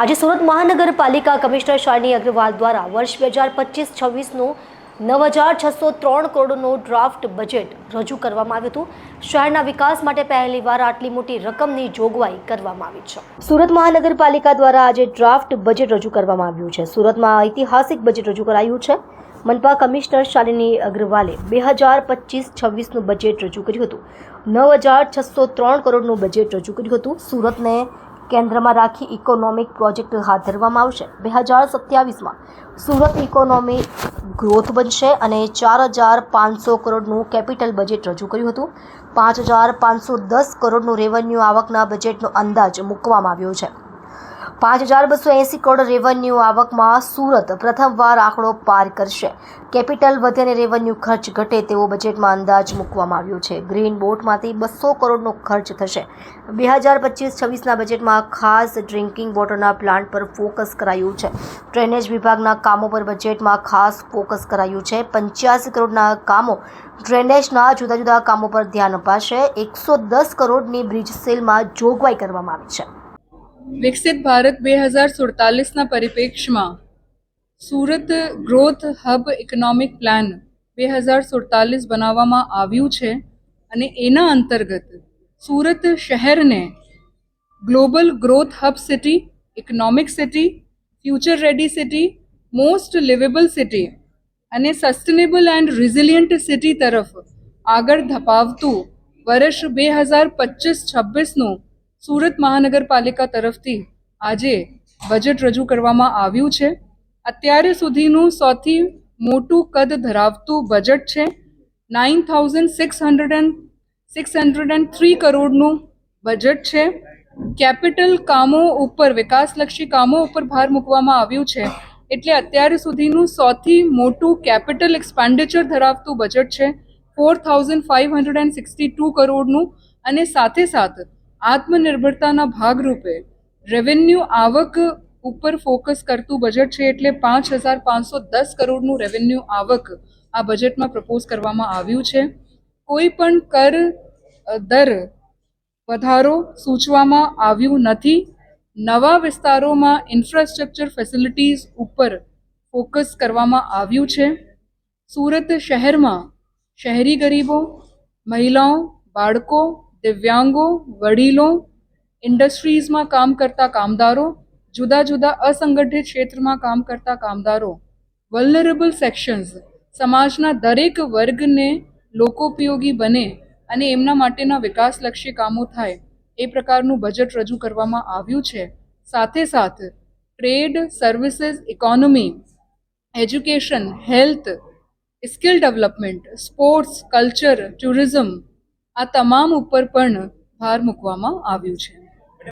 આજે સુરત મહાનગરપાલિકા કમિશનર શાલિની અગ્રવાલ દ્વારા વર્ષ બે હજાર પચીસ છવ્વીસનું નવ હજાર છસો ત્રણ કરોડનું ડ્રાફ્ટ બજેટ રજૂ કરવામાં આવ્યું હતું. શહેરના વિકાસ માટે પહેલીવાર આટલી મોટી રકમની જોગવાઈ કરવામાં આવી છે. સુરત મહાનગરપાલિકા દ્વારા આજે ડ્રાફ્ટ બજેટ રજૂ કરવામાં આવ્યું છે. સુરતમાં ઐતિહાસિક બજેટ રજૂ કરાયું છે. મનપા કમિશનર શાલિની અગ્રવાલે બે હજાર પચીસ છવ્વીસનું બજેટ રજૂ કર્યું હતું. નવ હજાર છસો ત્રણ કરોડનું બજેટ રજૂ કર્યું હતું. સુરતને કેન્દ્રમાં રાખી ઇકોનોમિક પ્રોજેક્ટ હાથ ધરવામાં આવશે. બે હજાર સત્યાવીસમાં સુરત ઇકોનોમી ગ્રોથ બનશે અને ચાર હજાર પાંચસો કરોડનું કેપિટલ બજેટ રજૂ કર્યું હતું. પાંચ હજાર પાંચસો દસ કરોડનું રેવન્યુ આવકના બજેટનો અંદાજ મૂકવામાં આવ્યો છે. પાંચ હજાર બસો એંસી કરોડ રેવન્યુ આવકમાં સુરત પ્રથમવાર આંકડો પાર કરશે. કેપિટલ વધે અને રેવન્યુ ખર્ચ ઘટે તેવો બજેટમાં અંદાજ મૂકવામાં આવ્યો છે. ગ્રીન બોટમાંથી બસો કરોડનો ખર્ચ થશે. બે હજાર પચીસ છવ્વીસના બજેટમાં ખાસ ડ્રિંકિંગ વોટરના પ્લાન્ટ પર ફોકસ કરાયું છે. ડ્રેનેજ વિભાગના કામો પર બજેટમાં ખાસ ફોકસ કરાયું છે. પંચ્યાસી કરોડના કામો ડ્રેનેજના જુદા જુદા કામો પર ધ્યાન અપાશે. એકસો દસ કરોડની બ્રિજ સેલમાં જોગવાઈ કરવામાં આવી છે. વિકસિત ભારત બે હજાર સુડતાલીસના પરિપ્રેક્ષમાં Surat growth hub economic plan બે હજાર સુડતાલીસ બનાવવામાં આવ્યું છે અને એના અંતર્ગત સુરત શહેરને global growth hub city, economic city, future ready city, most liveable city અને સસ્ટેનેબલ એન્ડ રિઝિલિયન્ટ સિટી તરફ આગળ ધપાવતું વર્ષ બે હજાર પચીસ છવ્વીસનું સુરત મહાનગરપાલિકા તરફથી આજે બજેટ રજૂ કરવામાં આવ્યું છે. અત્યારે સુધીનું સૌથી મોટું કદ ધરાવતું બજેટ છે. Nine thousand six hundred and six hundred and three કરોડનું બજેટ છે. કેપિટલ કામો ઉપર, વિકાસલક્ષી કામો ઉપર ભાર મૂકવામાં આવ્યું છે. એટલે અત્યારે સુધીનું સૌથી મોટું કેપિટલ એક્સપેન્ડિચર ધરાવતું બજેટ છે. Four thousand five hundred and sixty two કરોડનું અને સાથે સાથ આત્મનિર્ભરતાના ભાગરૂપે રેવન્યુ આવક ઉપર ફોકસ કરતું બજેટ છે એટલે પાંચ હજાર પાંચસો દસ કરોડનું રેવન્યુ આવક આ બજેટમાં પ્રપોઝ કરવામાં આવ્યું છે. કોઈ પણ કર દર વધારો સૂચવામાં આવ્યું નથી. નવા વિસ્તારોમાં ઇન્ફ્રાસ્ટ્રક્ચર ફેસિલિટીઝ ઉપર ફોકસ કરવામાં આવ્યું છે. સુરત શહેરમાં શહેરી ગરીબો, મહિલાઓ, બાળકો દિવ્યાંગો, વડીલો, ઇન્ડસ્ટ્રીઝમાં કામ કરતા કામદારો, જુદા જુદા અસંગઠિત ક્ષેત્રમાં કામ કરતા કામદારો વલ્નરેબલ સેક્શન્સ સમાજના દરેક વર્ગને લોકોપયોગી બને અને એમના માટેના વિકાસલક્ષી કામો થાય, એ પ્રકારનું બજેટ રજૂ કરવામાં આવ્યું છે. સાથે સાથ trade services economy education health skill development sports culture tourism આ તમામ ઉપર પણ ભાર મૂકવામાં આવ્યું છે.